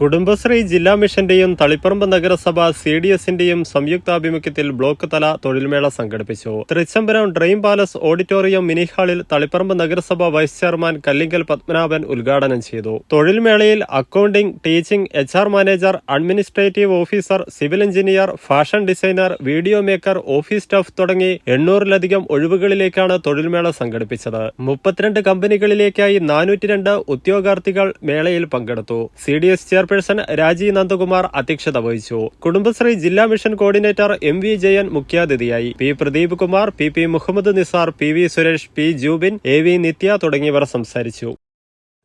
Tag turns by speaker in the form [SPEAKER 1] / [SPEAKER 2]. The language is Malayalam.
[SPEAKER 1] കുടുംബശ്രീ ജില്ലാ മിഷന്റെയും തളിപ്പറമ്പ് നഗരസഭ സി ഡി എസിന്റെയും സംയുക്താഭിമുഖ്യത്തിൽ ബ്ലോക്ക് തല തൊഴിൽമേള സംഘടിപ്പിച്ചു. Trichambaram dream palace auditorium mini ഹാളിൽ തളിപ്പറമ്പ് നഗരസഭ വൈസ് ചെയർമാൻ കല്ലിങ്കൽ പത്മനാഭൻ ഉദ്ഘാടനം ചെയ്തു. തൊഴിൽമേളയിൽ accounting teaching H R manager administrative officer civil engineer fashion designer video maker office staff തുടങ്ങി എണ്ണൂറിലധികം ഒഴിവുകളിലേക്കാണ് തൊഴിൽമേള സംഘടിപ്പിച്ചത്. മുപ്പത്തിരണ്ട് കമ്പനികളിലേക്കായി നാനൂറ്റിരണ്ട് ഉദ്യോഗാർത്ഥികൾ മേളയിൽ പങ്കെടുത്തു. C D S chairperson Rajeev Nandakumar അധ്യക്ഷത വഹിച്ചു. കുടുംബശ്രീ ജില്ലാ mission coordinator M V Jayan മുഖ്യാതിഥിയായി. P Pradeep Kumar P P Muhammad Nisar P V Suresh P Jubin A V Nithya തുടങ്ങിയവർ സംസാരിച്ചു.